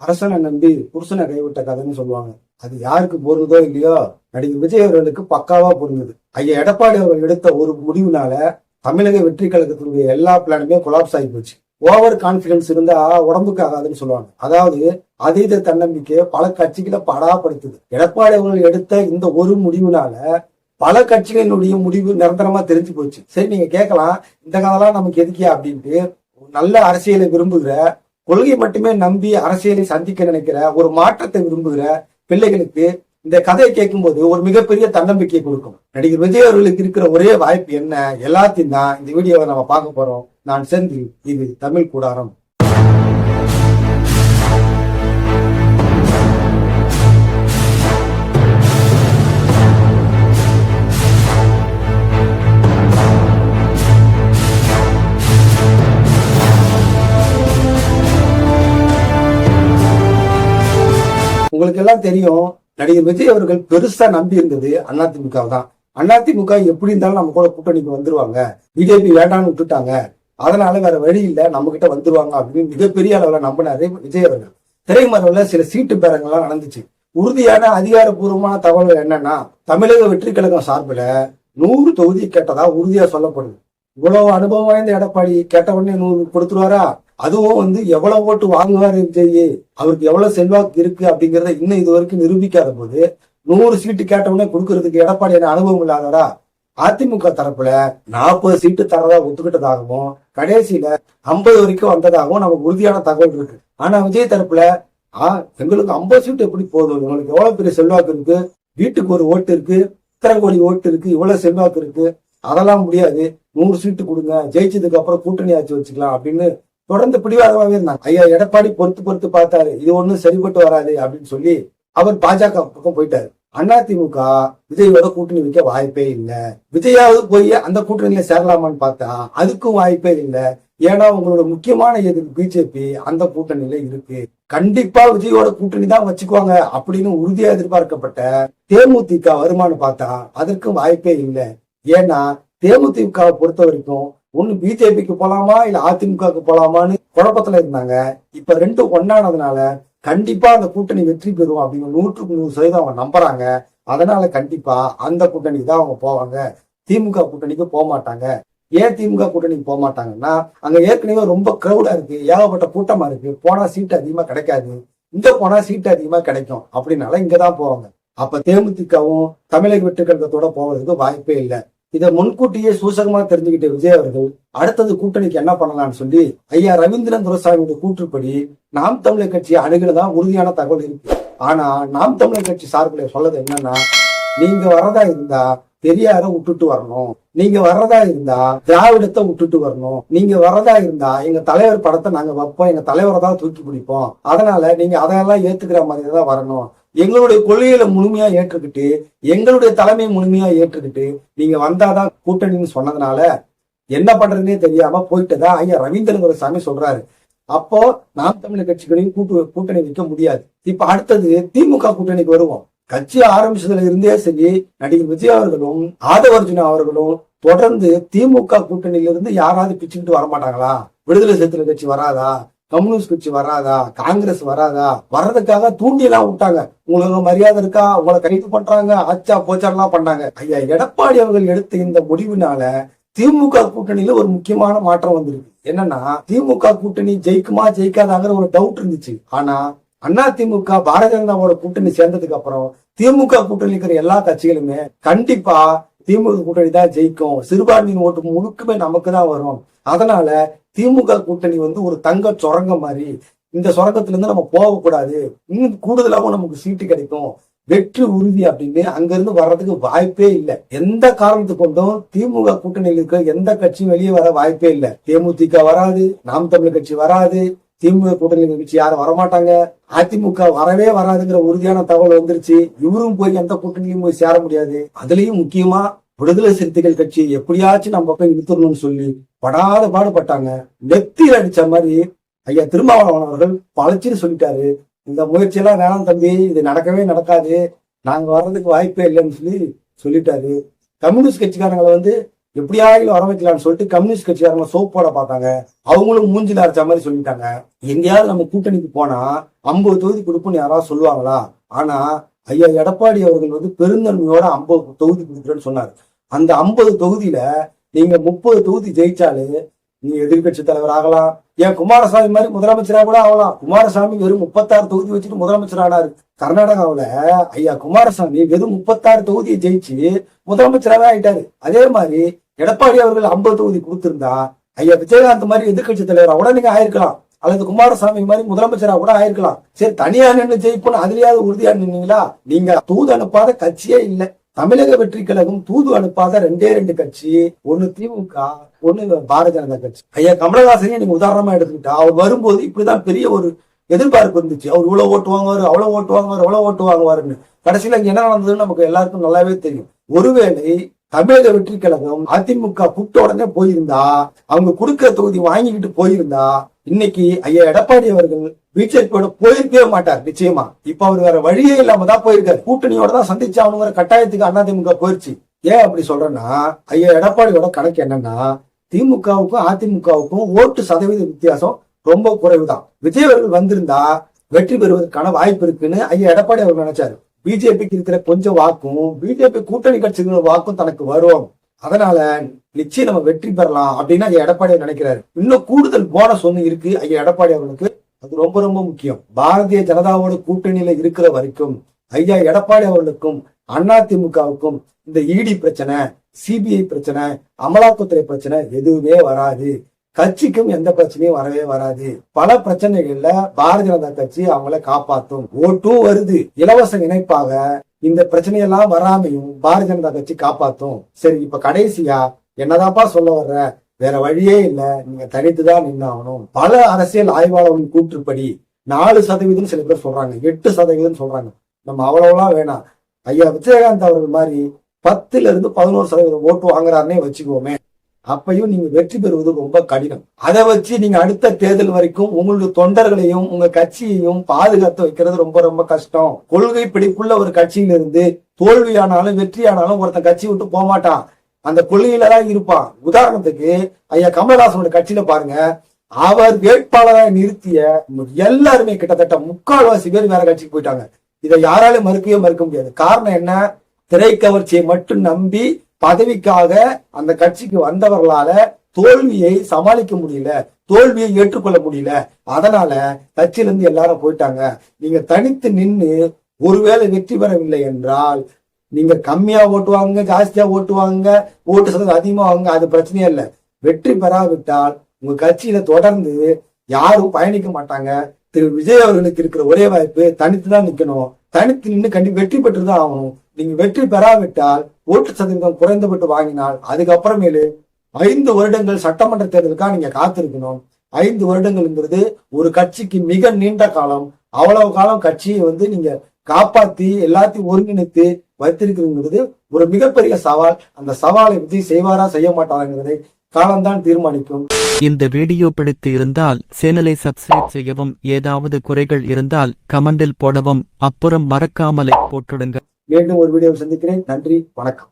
அரசனை நம்பி புருஷனை கைவிட்ட கதைன்னு சொல்லுவாங்க. அது யாருக்கு பொருந்ததோ இல்லையோ? நடிகர் விஜய் அவர்களுக்கு பக்காவா பொருந்தது. ஐயா எடப்பாடி அவர்கள் எடுத்த ஒரு முடிவுனால தமிழக வெற்றி கழகத்தினுடைய எல்லா பிளானுமே கொலாப்ஸ் ஆகி போச்சு. ஓவர் கான்பிடன்ஸ் இருந்தா உடம்புக்கு ஆகாதுன்னு சொல்லுவாங்க. அதாவது அதீத தன்னம்பிக்கை பல கட்சிகளை படாப்படுத்துது. எடப்பாடி அவர்கள் எடுத்த இந்த ஒரு முடிவுனால பல கட்சிகளினுடைய முடிவு நிரந்தரமா தெரிஞ்சு போச்சு. சரி நீங்க கேட்கலாம். இந்த கதைலாம் நமக்கு எதுக்கியா அப்படின்ட்டு நல்ல அரசியலை விரும்புகிற கொள்கை மட்டுமே நம்பி அரசியலை சந்திக்க நினைக்கிற ஒரு மாற்றத்தை விரும்புகிற பிள்ளைகளுக்கு இந்த கதையை கேட்கும்போது ஒரு மிகப்பெரிய தன்னம்பிக்கை கொடுக்கும். நடிகர் விஜய் அவர்களுக்கு இருக்கிற ஒரே வாய்ப்பு என்ன? எல்லாத்தையும் தான் இந்த வீடியோவை நம்ம பார்க்க போறோம். நான் செந்தில் இது தமிழ் கூடாரம். எல்லாம் தெரியும். நடிகர் விஜய் அவர்கள் பெருசா நம்பி இருந்தது அதிமுக தான் அதிமுக எப்படி இருந்தாலும் நம்ம கூட கூட்டணிக்கு வந்துருவாங்க. பிஜேபி வேண்டாம்னு விட்டுட்டாங்க. அதனால வேற வழி இல்ல. நம்ம கிட்ட வந்துருவாங்க அப்படின்னு மிகப்பெரிய அளவுல நம்பினாரு விஜய் அவர்கள். திரைமறைவுல சில சீட்டு பேரங்கள்லாம் நடந்துச்சு. உறுதியான அதிகாரப்பூர்வமான தகவல்கள் என்னன்னா தமிழக வெற்றி கழகம் சார்பில் நூறு தொகுதி கேட்டதா உறுதியா சொல்லப்படுது. இவ்வளவு அனுபவம் வாய்ந்த எடப்பாடி கேட்ட உடனே நூறு கொடுத்துருவாரா? அதுவும் வந்து எவ்வளவு ஓட்டு வாங்குவாரு விஜய் அவருக்கு எவ்வளவு செல்வாக்கு இருக்கு அப்படிங்கறத இன்னும் இது வரைக்கும் நிரூபிக்காத போது நூறு சீட்டு கேட்டவுடனே கொடுக்கறதுக்கு எடப்பாடி என்ன அனுபவம் இல்லாதவரா? அதிமுக தரப்புல நாற்பது சீட்டு தரதா ஒத்துக்கிட்டதாகவும் கடைசியில ஐம்பது வரைக்கும் வந்ததாகவும் நமக்கு உறுதியான தகவல் இருக்கு. ஆனா விஜய் தரப்புல ஆ எங்களுக்கு ஐம்பது சீட்டு எப்படி போதும்? எங்களுக்கு எவ்வளவு பெரிய செல்வாக்கு இருக்கு? வீட்டுக்கு ஒரு ஓட்டு இருக்கு இத்தனை கோடி ஓட்டு இருக்கு இவ்வளவு செல்வாக்கு இருக்கு. அதெல்லாம் முடியாது. நூறு சீட்டு கொடுங்க. ஜெயிச்சதுக்கு அப்புறம் கூட்டணி ஆட்சி வச்சுக்கலாம் அப்படின்னு தொடர்ந்து பிடிவாதமாவே இருந்தாங்க. ஐயா எடப்பாடி பொறுத்து பொறுத்து பார்த்தாரு. இது ஒன்றும் சரிப்பட்டு வராது அப்படின்னு சொல்லி அவர் பாஜக பக்கம் போயிட்டாரு. அதிமுக விஜயோட கூட்டணி வைக்க வாய்ப்பே இல்லை. விஜயாவது போய் அந்த கூட்டணியில சேரலாமான்னு பார்த்தா அதுக்கும் வாய்ப்பே இல்லை. ஏன்னா உங்களோட முக்கியமான எதிர்ப்பு பிஜேபி அந்த கூட்டணியில இருக்கு. கண்டிப்பா விஜயோட கூட்டணி தான் வச்சுக்குவாங்க அப்படின்னு உறுதியா எதிர்பார்க்கப்பட்ட தேமுதிக வருமானம் பார்த்தா அதற்கும் வாய்ப்பே இல்லை. ஏன்னா தேமுதிகவை பொறுத்த வரைக்கும் ஒண்ணு பிஜேபிக்கு போலாமா இல்ல அதிமுகவுக்கு போலாமான்னு குழப்பத்துல இருந்தாங்க. இப்ப ரெண்டும் ஒன்னானதுனால கண்டிப்பா அந்த கூட்டணி வெற்றி பெறும் அப்படின்னு நூற்றுக்கு நூறு சதவீதம் அவங்க நம்புறாங்க. அதனால கண்டிப்பா அந்த கூட்டணிக்கு தான் அவங்க போவாங்க. திமுக கூட்டணிக்கு போக மாட்டாங்க. ஏன் திமுக கூட்டணிக்கு போக மாட்டாங்கன்னா அங்க ஏற்கனவே ரொம்ப க்ரௌடா இருக்கு ஏகப்பட்ட கூட்டமா இருக்கு. போனா சீட்டு அதிகமா கிடைக்காது. இங்க போனா சீட்டு அதிகமா கிடைக்கும். அப்படின்னால இங்கதான் போவாங்க. அப்ப தேமுதிகவும் தமிழக வெற்றி கழகத்தோட போவதற்கு வாய்ப்பே இல்லை. இதை முன்கூட்டியே சூசகமா தெரிஞ்சுக்கிட்ட விஜய் அவர்கள் அடுத்தது கூட்டணிக்கு என்ன பண்ணலாம்னு சொல்லி ஐயா ரவீந்திரன் துரசாமியோட கூற்றுப்படி நாம் தமிழர் கட்சி அணுகுலதா உறுதியான தகவல் இருக்கு. ஆனா நாம் தமிழர் கட்சி சார்பில் சொல்லது என்னன்னா நீங்க வர்றதா இருந்தா பெரியார விட்டுட்டு வரணும். நீங்க வர்றதா இருந்தா திராவிடத்தை விட்டுட்டு வரணும். நீங்க வர்றதா இருந்தா எங்க தலைவர் படத்தை நாங்க வைப்போம். எங்க தலைவரை தான் தூக்கி பிடிப்போம். அதனால நீங்க அதெல்லாம் ஏத்துக்கிற மாதிரி தான் வரணும். எங்களுடைய கொள்கைகளை முழுமையா ஏற்றுக்கிட்டு எங்களுடைய தலைமை முழுமையா ஏற்றுக்கிட்டு நீங்க வந்தாதான் கூட்டணின்னு சொன்னதுனால என்ன பண்றதுன்னே தெரியாம போயிட்டதா ஐயா ரவீந்திரன் சாமி சொல்றாரு. அப்போ நாம் தமிழர் கட்சிகளையும் கூட்டு கூட்டணி வைக்க முடியாது. இப்ப அடுத்தது திமுக கூட்டணிக்கு வருவோம். கட்சி ஆரம்பிச்சதுல இருந்தே சரி நடிகர் விஜய் அவர்களும் ஆதவர்ஜுனா அவர்களும் தொடர்ந்து திமுக கூட்டணியிலிருந்து யாராவது பிச்சுக்கிட்டு வரமாட்டாங்களா? விடுதலை சிறுத்தைகள் கட்சி வராதா? கம்யூனிஸ்ட் கட்சி வராதா? காங்கிரஸ் வராதா? வர்றதுக்காக தூண்டி எல்லாம் விட்டாங்க. உங்களுக்கு மரியாதை இருக்கா? உங்களை கைது பண்றாங்க. ஆச்சா போச்சாலாம் பண்ணாங்க. ஐயா எடப்பாடி அவர்கள் எடுத்த இந்த முடிவினால திமுக கூட்டணியில ஒரு முக்கியமான மாற்றம் வந்திருக்கு. என்னன்னா திமுக கூட்டணி ஜெயிக்குமா ஜெயிக்காதாங்கிற ஒரு டவுட் இருந்துச்சு. ஆனா அண்ணா திமுக பாரதிய ஜனதாவோட கூட்டணி சேர்ந்ததுக்கு அப்புறம் திமுக கூட்டணி இருக்கிற எல்லா கட்சிகளுமே கண்டிப்பா திமுக கூட்டணி தான் ஜெயிக்கும். சிறுபான்மையின் ஓட்டு முழுக்குமே நமக்கு தான் வரும். அதனால திமுக கூட்டணி வந்து ஒரு தங்க சுரங்க மாதிரி. இந்த சுரங்கத்துல இருந்து நம்ம போகக்கூடாது. இன்னும் கூடுதலாகவும் நமக்கு சீட்டு கிடைக்கும். வெற்றி உறுதி அப்படின்னு அங்கிருந்து வர்றதுக்கு வாய்ப்பே இல்லை. எந்த காரணத்து கொண்டும் திமுக கூட்டணியில் இருக்க எந்த கட்சியும் வெளியே வர வாய்ப்பே இல்லை. தேமுதிக வராது நாம் தமிழ் கட்சி வராது. திமுக கூட்டணி கட்சி யாரும் வரமாட்டாங்க. அதிமுக வரவே வராதுங்கிற உறுதியான தகவல் வந்துருச்சு. இவரும் போய் எந்த கூட்டணியும் போய் சேர முடியாது. அதுலயும் முக்கியமா விடுதலை சிறுத்தைகள் கட்சி எப்படியாச்சும் நம்ம பக்கம் இழுத்துடணும்னு சொல்லி படாத பாடுபட்டாங்க. நெத்தியில் அடிச்ச மாதிரி ஐயா திருமாவளவன் அவர்கள் பழச்சின்னு சொல்லிட்டாரு. இந்த முயற்சியெல்லாம் வேணாம் தம்பி இது நடக்கவே நடக்காது. நாங்க வர்றதுக்கு வாய்ப்பே இல்லைன்னு சொல்லி சொல்லிட்டாரு. கம்யூனிஸ்ட் கட்சிக்காரங்களை வந்து எப்படியாயிலும் வர வைக்கலாம்னு சொல்லிட்டு கம்யூனிஸ்ட் கட்சிக்காரங்க சோப்போட பார்த்தாங்க. அவங்களும் மூஞ்சில அரைச்ச மாதிரி சொல்லிட்டாங்க. எங்கேயாவது நம்ம கூட்டணிக்கு போனா ஐம்பது தொகுதி கொடுப்போம்னு யாராவது சொல்லுவாங்களா? ஆனா ஐயா எடப்பாடி அவர்கள் வந்து பெருந்தன்மையோட ஐம்பது தொகுதி கொடுக்குறேன்னு சொன்னார். அந்த ஐம்பது தொகுதியில நீங்க முப்பது தொகுதி ஜெயிச்சாலே நீ எதிர்கட்சி தலைவர் ஆகலாம் ஏன் குமாரசாமி மாதிரி முதலமைச்சரா கூட ஆகலாம். குமாரசாமி வெறும் முப்பத்தாறு தொகுதி வச்சுட்டு முதலமைச்சர் ஆனாரு கர்நாடகாவில் ஐயா குமாரசாமி வெறும் முப்பத்தாறு தொகுதியை ஜெயிச்சு முதலமைச்சராகவே ஆயிட்டாரு. அதே மாதிரி எடப்பாடி அவர்கள் ஐம்பது தொகுதி கொடுத்திருந்தா ஐயா விஜயகாந்த் மாதிரி எதிர்கட்சி தலைவரா கூட நீங்க ஆயிருக்கலாம். அல்லது குமாரசாமி மாதிரி முதலமைச்சரா கூட ஆயிருக்கலாம். சரி தனியா நின்று ஜெயிப்போம் அதுலயாவது உறுதியா நின்னீங்களா? நீங்க தூது அனுப்பாத கட்சியே இல்லை. தமிழக வெற்றி கழகம் தூது அனுப்பாத ரெண்டே ரெண்டு கட்சி ஒண்ணு திமுக ஒண்ணு பாரதிய ஜனதா கட்சி. ஐயா கமலஹாசனையும் நீங்க உதாரணமா எடுத்துக்கிட்டா அவர் வரும்போது இப்படிதான் பெரிய ஒரு எதிர்பார்ப்பு இருந்துச்சு. அவர் இவ்வளவு ஓட்டு வாங்குவாரு அவ்வளவு ஓட்டு வாங்குவாரு அவ்வளவு ஓட்டு வாங்குவாருன்னு. கடைசியில இங்க என்ன நடந்ததுன்னு நமக்கு எல்லாருக்கும் நல்லாவே தெரியும். ஒருவேளை தமிழக வெற்றி கழகம் அதிமுக கூப்பிட்ட உடனே போயிருந்தா அவங்க கொடுக்கிற தொகுதி வாங்கிக்கிட்டு போயிருந்தா இன்னைக்கு ஐயா எடப்பாடி அவர்கள் பிஜேபியோட போயிருக்கவே மாட்டார் நிச்சயமா. இப்ப அவர் வேற வழியே இல்லாம தான் போயிருக்காரு. கூட்டணியோட தான் சந்திச்சாகணுங்கிற கட்டாயத்துக்கு அதிமுக போயிருச்சு. ஏன் அப்படி சொல்றேன்னா ஐயா எடப்பாடியோட கணக்கு என்னன்னா திமுகவுக்கும் அதிமுகவுக்கும் ஓட்டு சதவீத வித்தியாசம் ரொம்ப குறைவுதான். விஜய் அவர்கள் வந்திருந்தா வெற்றி பெறுவதற்கான வாய்ப்பு இருக்குன்னு ஐயா எடப்பாடி அவர் நினைச்சாரு. பிஜேபிக்கு இருக்கிற கொஞ்சம் வாக்கும் பிஜேபி கூட்டணி கட்சிகளோட வாக்கும் தனக்கு வரும். அதனால நிச்சயம் நம்ம வெற்றி பெறலாம் அப்படின்னு ஐயா எடப்பாடி நினைக்கிறாரு. இன்னும் கூடுதல் போனஸ் ஒண்ணு இருக்கு ஐயா எடப்பாடி அவர்களுக்கு. அது ரொம்ப ரொம்ப முக்கியம். பாரதிய ஜனதாவோட கூட்டணியில இருக்கிற வரைக்கும் ஐயா எடப்பாடி அவர்களுக்கும் அதிமுகவுக்கும் இந்த இடி பிரச்சனை சிபிஐ பிரச்சனை அமலாக்கத்துறை பிரச்சனை எதுவுமே வராது. கட்சிக்கும் எந்த பிரச்சனையும் வரவே வராது. பல பிரச்சனைகள்ல பாரதிய ஜனதா கட்சி அவங்கள காப்பாத்தும். ஓட்டும் வருது. இலவச இணைப்பாக இந்த பிரச்சனையெல்லாம் வராமையும் பாரதிய ஜனதா கட்சி காப்பாத்தும். சரி இப்ப கடைசியா என்னதாப்பா சொல்ல வர்ற? வேற வழியே இல்ல. நீங்க தனித்துதான் நின்னாகணும். பல அரசியல் ஆய்வாளர்களின் கூற்றுப்படி நாலு சதவீதம் சில பேர் சொல்றாங்க. எட்டு சதவீதம் சொல்றாங்க. நம்ம அவ்வளவுலாம் வேணாம். ஐயா விஜயகாந்த் அவர்கள் மாதிரி பத்துல இருந்து பதினோரு சதவீதம் ஓட்டு வாங்குறாருன்னே வச்சுக்குவோமே அப்பையும் நீங்க வெற்றி பெறுவது ரொம்ப கடினம். அதை வச்சு நீங்க அடுத்த தேர்தல் வரைக்கும் உங்களுடைய தொண்டர்களையும் உங்க கட்சியையும் பாதுகாத்து வைக்கிறது ரொம்ப ரொம்ப கஷ்டம். கொள்கை பிடிப்புள்ள ஒரு கட்சியில இருந்து தோல்வியானாலும் வெற்றியானாலும் ஒருத்தன் கட்சி விட்டு போக மாட்டான். அந்த கொள்கையில தான் இருப்பான். உதாரணத்துக்கு ஐயா கமலஹாசனோட கட்சியில பாருங்க அவர் வேட்பாளராக நிறுத்திய எல்லாருமே கிட்டத்தட்ட முக்கால்வாசி பேர் வேற கட்சிக்கு போயிட்டாங்க. இதை யாராலும் மறுக்கவே மறுக்க முடியாது. காரணம் என்ன? திரை கவர்ச்சியை மட்டும் நம்பி பதவிக்காக அந்த கட்சிக்கு வந்தவர்களால தோல்வியை சமாளிக்க முடியல தோல்வியை ஏற்றுக்கொள்ள முடியல. அதனால கட்சியிலிருந்து எல்லாரும் போயிட்டாங்க. நீங்க தனித்து நின்னு ஒருவேளை வெற்றி பெறவில்லை என்றால் நீங்க கம்மியா ஓட்டுவாங்க ஜாஸ்தியா ஓட்டுவாங்க ஓட்டு சதவீதம் அதிகமா வாங்க அது பிரச்சனையே இல்லை. வெற்றி பெறாவிட்டால் உங்க கட்சியில தொடர்ந்து யாரும் பயணிக்க மாட்டாங்க. திரு. விஜய் அவர்களுக்கு இருக்கிற ஒரே வாய்ப்பு தனித்து தான் நிக்கணும். தனித்து நின்று கண்டி வெற்றி பெற்று தான் ஆகணும். நீங்க வெற்றி பெறாவிட்டால் ஓட்டு சதவீதம் குறைந்துவிட்டு வாங்கினால் அதுக்கப்புறமேலு ஐந்து வருடங்கள் சட்டமன்ற தேர்தலுக்காக நீங்க காத்திருக்கணும். ஐந்து வருடங்கள்ங்கிறது ஒரு கட்சிக்கு மிக நீண்ட காலம். அவ்வளவு காலம் கட்சியை வந்து நீங்க காப்பாத்தி எல்லாத்தையும் ஒருங்கிணைத்து வைத்திருக்கிறதுங்கிறது ஒரு மிகப்பெரிய சவால். அந்த சவாலை விஜய் செய்வாரா செய்ய மாட்டாராங்கிறதை காலம்தான் தீர்மானிக்கும். இந்த வீடியோ பிடித்து இருந்தால் சேனலை சப்ஸ்கிரைப் செய்யவும் ஏதாவது குறைகள் இருந்தால் கமெண்டில் போடவும். அப்புறம் மறக்காமலை போட்டுடுங்க. மீண்டும் ஒரு வீடியோவை சந்திக்கிறேன். நன்றி. வணக்கம்.